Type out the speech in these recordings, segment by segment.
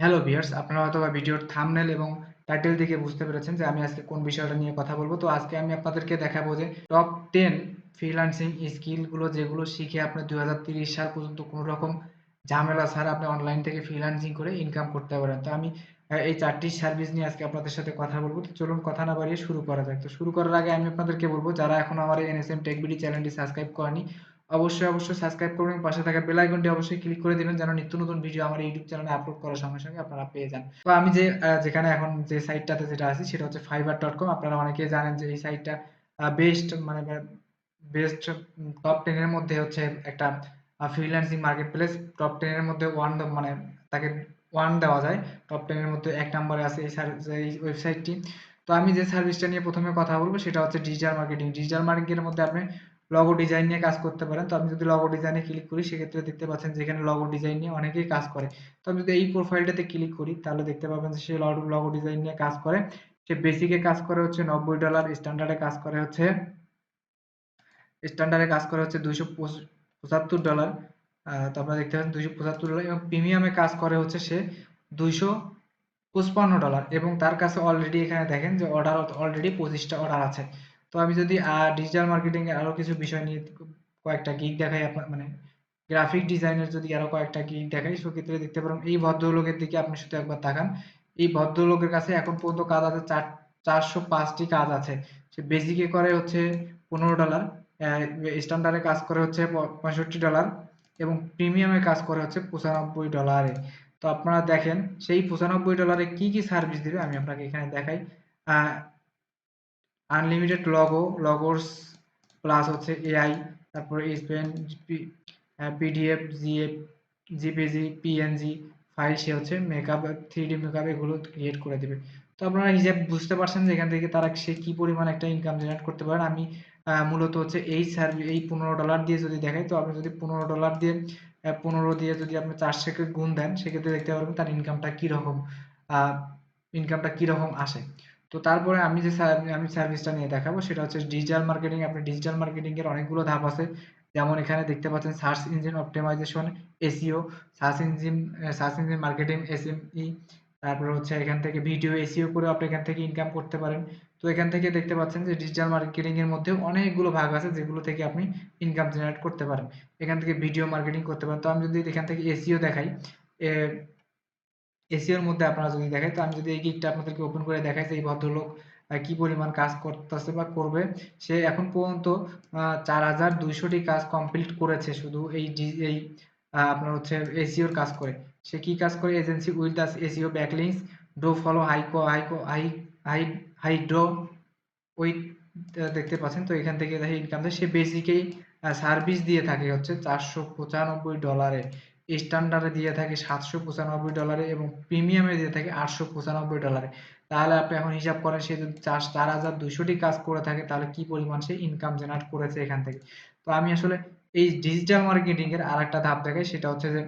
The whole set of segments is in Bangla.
হ্যালো ভিউয়ার্স আপনারা হয়তোবা ভিডিওর থামনেল এবং টাইটেল দেখে বুঝতে পেরেছেন যে আমি আজকে কোন বিষয়টা নিয়ে কথা বলব। তো আজকে আমি আপনাদেরকে দেখাবো যে টপ টেন ফ্রিল্যান্সিং স্কিলগুলো যেগুলো শিখে আপনি দুই সাল পর্যন্ত কোনো রকম ঝামেলা ছাড়া আপনি অনলাইন থেকে ফ্রিল্যান্সিং করে ইনকাম করতে পারেন। তো আমি এই চারটি সার্ভিস নিয়ে আজকে আপনাদের সাথে কথা বলব। তো চলুন কথা না বাড়িয়ে শুরু করা যাক। তো শুরু করার আগে আমি আপনাদেরকে বলব, যারা এখন আমার এনএসএম টেক বিডি চ্যানেলটি সাবস্ক্রাইব করেনি অবশ্যই অবশ্যই সাবস্ক্রাইব করবেন, পাশে থাকা বেল আইকনটি অবশ্যই ক্লিক করে দিবেন যেন নিত্য নতুন ভিডিও আমার ইউটিউব চ্যানেলে আপলোড করার সঙ্গে সঙ্গে আপনারা পেয়ে যান। তো আমি যে যেখানে এখন যে সাইটটাতে যেটা আছি সেটা হচ্ছে ফাইবার ডট কম আপনারা অনেকেই জানেন যে এই সাইটটা বেস্ট মানে বেস্ট টপ টেনের মধ্যে হচ্ছে একটা ফ্রিল্যান্সিং মার্কেট প্লেস টপ টেনের মধ্যে ওয়ান মানে তাকে ওয়ান দেওয়া যায়। টপ টেনের মধ্যে এক নম্বরে আছে এই এই ওয়েবসাইটটি তো আমি যে সার্ভিসটা নিয়ে প্রথমে কথা বলব সেটা হচ্ছে ডিজিটাল মার্কেটিং ডিজিটাল মার্কেটিংয়ের মধ্যে আপনি লগো ডিজাইন নিয়ে কাজ করতে পারেন। তো আমি যদি লগো ডিজাইনে ক্লিক করি, সেক্ষেত্রে দেখতে পাচ্ছেন যে এখানে লগো ডিজাইন নিয়ে অনেকেই কাজ করে। তো আমি যদি এই প্রোফাইলটাতে ক্লিক করি, তাহলে দেখতে পাবেন যে সে লগো ডিজাইন নিয়ে কাজ করে। সে বেসিকে কাজ করে হচ্ছে নব্বই ডলার স্ট্যান্ডার্ডে কাজ করে হচ্ছে স্ট্যান্ডার্ডে কাজ করে হচ্ছে দুইশো পঁচাত্তর ডলার তো আপনারা দেখতে পাচ্ছেন দুইশো পঁচাত্তর ডলার এবং প্রিমিয়ামে কাজ করে হচ্ছে সে দুইশো পঁচপান্ন ডলার এবং তার কাছে অলরেডি এখানে দেখেন যে অর্ডার অলরেডি পঁচিশটা অর্ডার আছে। তো আমি যদি ডিজিটাল মার্কেটিং এর আরও কিছু বিষয় নিয়ে কয়েকটা গিগ দেখাই আপনার মানে গ্রাফিক ডিজাইনের যদি আরও কয়েকটা গিগ দেখাই, সেক্ষেত্রে দেখতে পারেন এই ভদ্রলোকের দিকে আপনি শুধু একবার তাকান। এই ভদ্রলোকের কাছে এখন পর্যন্ত কাজ আছে চার, চারশো পাঁচটি কাজ আছে। সে বেসিকে করে হচ্ছে পনেরো ডলার স্ট্যান্ডার্ডে কাজ করে হচ্ছে পঁয়ষট্টি ডলার এবং প্রিমিয়ামে কাজ করে হচ্ছে পঁচানব্বই ডলারে তো আপনারা দেখেন, সেই পঁচানব্বই ডলারে কি কি সার্ভিস দিবে আমি আপনাকে এখানে দেখাই। আনলিমিটেড লগো লগোস প্লাস হচ্ছে এআই তারপরে Spain PDF GF JPG PNG file সে হচ্ছে মেকআপ থ্রি ডি মেকআপ এগুলো ক্রিয়েট করে দেবে। তো আপনারা হিসাব বুঝতে পারছেন যে এখান থেকে তারা সে কী পরিমাণ একটা ইনকাম জেনারেট করতে পারেন। আমি মূলত হচ্ছে এই সার্ভিস এই পনেরো ডলার দিয়ে যদি দেখাই, তো আপনি যদি পনেরো ডলার দিয়ে পনেরো দিয়ে যদি আপনি চার থেকে গুণ দেন, সেক্ষেত্রে দেখতে পারবেন তার ইনকামটা কীরকম ইনকামটা কীরকম আসে। তো তারপরে আমি যে আমি সার্ভিসটা নিয়ে দেখাবো, সেটা হচ্ছে ডিজিটাল মার্কেটিং আপনি ডিজিটাল মার্কেটিং এর অনেকগুলো ধাপ আছে। যেমন এখানে দেখতে পাচ্ছেন search engine optimisation SEO search engine search engine marketing SME তারপরে হচ্ছে এখান থেকে ভিডিও এসইও করে আপনি এখান থেকে ইনকাম করতে পারেন। তো এখান থেকে দেখতে পাচ্ছেন যে ডিজিটাল মার্কেটিং এর মধ্যে অনেকগুলো ভাগ আছে, যেগুলো থেকে আপনি ইনকাম জেনারেট করতে পারেন। এখান থেকে ভিডিও মার্কেটিং করতে পারেন। তো আমি যদি এখান থেকে এসইও দেখাই এসিওর মধ্যে আপনারা যদি দেখেন, তো আমি যদি এই গিকটা আপনাদেরকে ওপেন করে দেখাই যে এই ভদ্রলোক কি পরিমাণ কাজ করতেছে বা করবে, সে এখন পর্যন্ত চার হাজার দুইশোটি কাজ কমপ্লিট করেছে শুধু এই এই আপনার হচ্ছে এসিওর কাজ করে। সে কি কাজ করে? এজেন্সি উইথ দাস এসিও ব্যাকলিংস ডো ফলো হাইকো হাইকো হাই হাই হাইড্রো উইথ দেখতে পাচ্ছেন, তো এখান থেকে ইনকাম সে বেসিকেই সার্ভিস দিয়ে থাকে হচ্ছে চারশো পঁচানব্বই ডলারে স্ট্যান্ডার্ডে দিয়ে থাকে সাতশো পঁচানব্বই ডলারে এবং প্রিমিয়ামে দিয়ে থাকে আটশো পঁচানব্বই ডলারে তাহলে আপনি এখন হিসাব করেন, সে যদি চার চার হাজার দুইশোটি কাজ করে থাকে, তাহলে কি পরিমাণ সে ইনকাম জেনারেট করেছে এখান থেকে? তো আমি আসলে এই ডিজিটাল মার্কেটিং এর আর একটা ধাপ দেখাই, সেটা হচ্ছে যে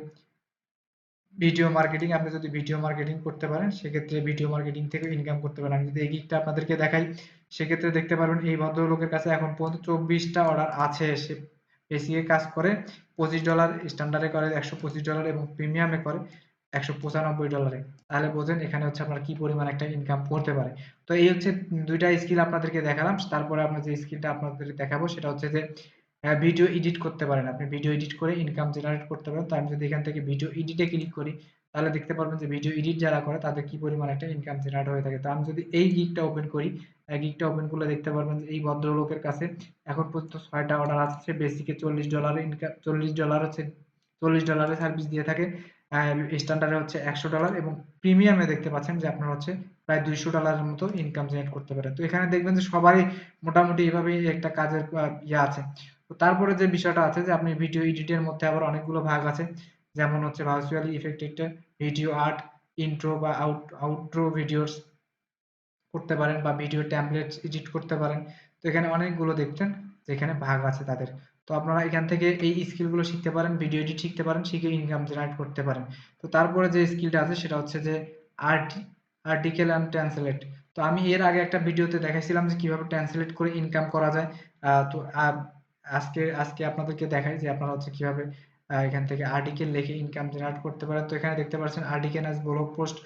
ভিডিও মার্কেটিং আপনি যদি ভিডিও মার্কেটিং করতে পারেন, সেক্ষেত্রে ভিডিও মার্কেটিং থেকে ইনকাম করতে পারেন। আমি যদি এই গিকটা আপনাদেরকে দেখাই, সেক্ষেত্রে দেখতে পারবেন এই ভদ্রলোকের কাছে এখন পর্যন্ত চব্বিশটা অর্ডার আছে সে বেসিকে কাজ করে, পঁচিশ ডলার স্ট্যান্ডার্ডে করে, একশো পঁচিশ ডলার এবং প্রিমিয়ামে করে, একশো পঁচানব্বই ডলারে তাহলে বোঝেন এখানে হচ্ছে আপনার কি পরিমাণ একটা ইনকাম করতে পারে। তো এই হচ্ছে দুইটা স্কিল আপনাদেরকে দেখালাম, তারপরে আপনার যে স্কিলটা আপনাদেরকে দেখাবো সেটা হচ্ছে যে ভিডিও এডিট করতে পারেন। আপনি ভিডিও এডিট করে ইনকাম জেনারেট করতে পারেন। তো আমি যদি এখান থেকে ভিডিও এডিটে ক্লিক করি তাহলে দেখতে পারবেন যে ভিডিও এডিট যারা করে, তাদের কি পরিমাণ একটা ইনকাম জেনারেট হয়ে থাকে। তো আমি যদি এই গিকটা ওপেন করি গিকটা ওপেন করলে দেখতে পারবেন যে এই ভদ্রলোকের কাছে এখন পর্যন্ত ছয়টা অর্ডার আছে বেসিকে চল্লিশ ডলারের ইনকাম চল্লিশ ডলার হচ্ছে, চল্লিশ ডলারের সার্ভিস দিয়ে থাকে। স্ট্যান্ডার্ডে হচ্ছে একশো ডলার এবং প্রিমিয়ামে দেখতে পাচ্ছেন যে আপনার হচ্ছে প্রায় দুইশো ডলারের মতো ইনকাম জেনারেট করতে পারেন তো এখানে দেখবেন যে সবারই মোটামুটি এইভাবেই একটা কাজের ইয়ে আছে। তো তারপরে যে বিষয়টা আছে যে আপনি ভিডিও এডিটের মধ্যে আবার অনেকগুলো ভাগ আছে। যেমন হচ্ছে virtually effected video art intro বা আউট আউট্রো ভিডিওস করতে পারেন বা ভিডিও ট্যাম্পলেট এডিট করতে পারেন। তো এখানে অনেকগুলো দেখতেন যেখানে ভাগ আছে তাদের। তো আপনারা এখান থেকে এই স্কিলগুলো শিখতে পারেন ভিডিও এডিট শিখতে পারেন, শিখে ইনকাম জেনারেট করতে পারেন। তো তারপরে যে স্কিলটা আছে সেটা হচ্ছে যে আর্ট আর্টিকেল অ্যান্ড ট্রান্সলেট তো আমি এর আগে একটা ভিডিওতে দেখাইছিলাম যে কীভাবে ট্রান্সলেট করে ইনকাম করা যায়। তো আজকে আজকে আপনাদেরকে দেখাই যে আপনারা হচ্ছে কীভাবে এখান থেকে আর্টিকেল লিখে ইনকাম জেনারেট করতে পারেন তো এখানে দেখতে পাচ্ছেন আর্টিকেল অ্যাজ ব্লগ পোস্ট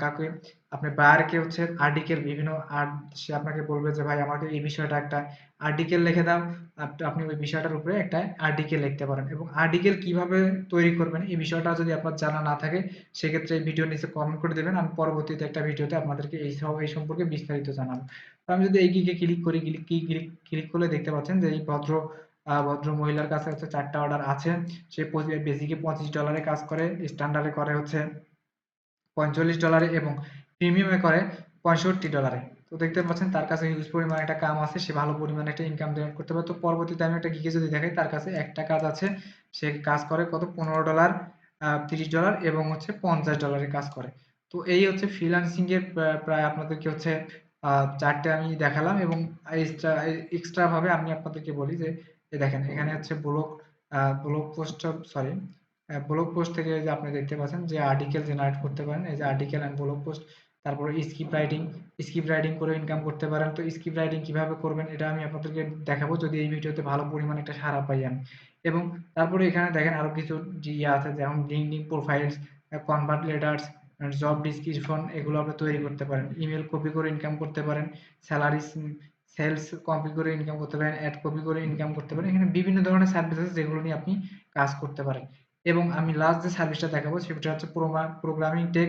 কাকে, আপনি বায়ারকে হচ্ছে আর্টিকেল বিভিন্ন আর সে আপনাকে বলবে যে, ভাই, আমাকে এই বিষয়টা একটা আর্টিকেল লিখে দাও। আপ- আপনি ওই বিষয়টার উপরে একটা আর্টিকেল লিখতে পারেন এবং আর্টিকেল কীভাবে তৈরি করবেন, এই বিষয়টা যদি আপনার জানা না থাকে, সেক্ষেত্রে এই ভিডিও নিচে কমেন্ট করে দেবেন। আমি পরবর্তীতে একটা ভিডিওতে আপনাদেরকে এই সব এই সম্পর্কে বিস্তারিত জানাব। তো আমি যদি এই গিকে ক্লিক করি ক্লিক ক্লিক ক্লিক করলে দেখতে পাচ্ছেন যে এই ভদ্র ভদ্র মহিলার কাছে হচ্ছে চারটা অর্ডার আছে। সে বেসিকে পঁচিশ ডলারে কাজ করে স্ট্যান্ডার্ডে করে হচ্ছে পঁয়তাল্লিশ ডলারে এবং প্রিমিয়ামে করে পঁয়ষট্টি ডলারে তো দেখতে পাচ্ছেন তার কাছে হিউজ পরিমাণে একটা কাম আছে, সে ভালো পরিমাণে একটা ইনকাম জেনারেট করতে পারে। তো পরবর্তীতে আমি একটা গিকে যদি দেখাই, তার কাছে একটা কাজ আছে, সে কাজ করে কত? পনেরো ডলার তিরিশ ডলার এবং হচ্ছে পঞ্চাশ ডলারের কাজ করে। তো এই হচ্ছে ফ্রিল্যান্সিং এর প্রা- প্রায় আপনাদেরকে হচ্ছে চারটে আমি দেখালাম এবং এক্সট্রা এক্সট্রা ভাবে আমি আপনাদেরকে বলি যে এই দেখেন, এখানে হচ্ছে blog blog post sorry blog post থেকে যে আপনি দেখতে পাচ্ছেন যে আর্টিকেল জেনারেট করতে পারেন, এই যে আর্টিকেল অ্যান্ড ব্লগ পোস্ট তারপরে স্ক্রিপ্ট রাইটিং স্ক্রিপ্ট রাইটিং করে ইনকাম করতে পারেন। তো স্ক্রিপ্ট রাইটিং কীভাবে করবেন, এটা আমি আপনাদেরকে দেখাবো যদি এই ভিডিওতে ভালো পরিমাণে একটা সাড়া পাই আমি। এবং তারপরে এখানে দেখেন আরও কিছু ইয়ে আছে, যেমন LinkedIn profiles convert letters job description এগুলো আপনি তৈরি করতে পারেন। ইমেল কপি করে ইনকাম করতে পারেন। স্যালারি সেলস কপি করে ইনকাম করতে পারেন অ্যাড কপি করে ইনকাম করতে পারেন, এখানে বিভিন্ন ধরনের সার্ভিস আছে যেগুলো নিয়ে আপনি কাজ করতে পারেন। এবং আমি লাস্ট যে সার্ভিসটা দেখাবো, সেটা হচ্ছে প্রোগ্রামিং টেক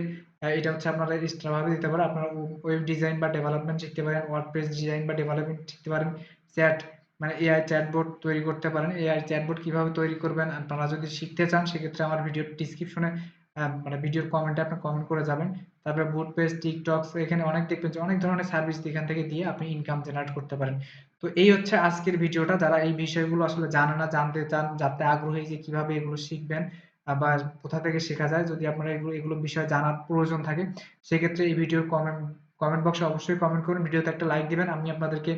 এটা হচ্ছে আপনারা এক্সট্রা ভাবে দিতে পারেন। আপনারা ওয়েব ডিজাইন বা ডেভেলপমেন্ট শিখতে পারেন ওয়ার্ডপ্রেস ডিজাইন বা ডেভেলপমেন্ট শিখতে পারেন চ্যাট মানে এআই চ্যাটবোর্ড তৈরি করতে পারেন। এআই চ্যাটবোর্ড কীভাবে তৈরি করবেন? আপনারা যদি শিখতে চান, সেক্ষেত্রে আমার ভিডিওর ডিসক্রিপশনে মানে ভিডিওর কমেন্টে আপনি কমেন্ট করে যাবেন। তারপরে বুট পেজ টিকটকস এখানে অনেক দেখবেন যে অনেক ধরনের সার্ভিস এখান থেকে দিয়ে আপনি ইনকাম জেনারেট করতে পারেন। তো এই হচ্ছে আজকের ভিডিওটা যারা এই বিষয়গুলো আসলে জানে না, জানতে চান যাতে আগ্রহী যে কীভাবে এগুলো শিখবেন, বা কোথা থেকে শেখা যায়, যদি আপনারা এগুলো এগুলো বিষয়ে জানার প্রয়োজন থাকে, সেক্ষেত্রে এই ভিডিওর কমেন্ট কমেন্ট বক্সে অবশ্যই কমেন্ট করুন। ভিডিওতে একটা লাইক দিবেন, আমি আপনাদেরকে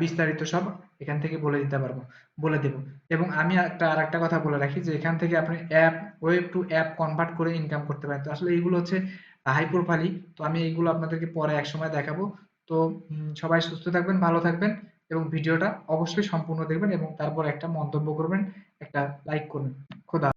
বিস্তারিত সব এখান থেকে বলে দিতে পারব, বলে দেব। এবং আমি একটা আর একটা কথা বলে রাখি যে এখান থেকে আপনি app web to app convert করে ইনকাম করতে পারেন। তো আসলে এইগুলো হচ্ছে হাই তো আমি এইগুলো আপনাদেরকে পরে এক সময় দেখাবো। তো সবাই সুস্থ থাকবেন, ভালো থাকবেন এবং ভিডিওটা অবশ্যই সম্পূর্ণ দেখবেন এবং তারপর একটা মন্তব্য করবেন, একটা লাইক করবেন। খোদা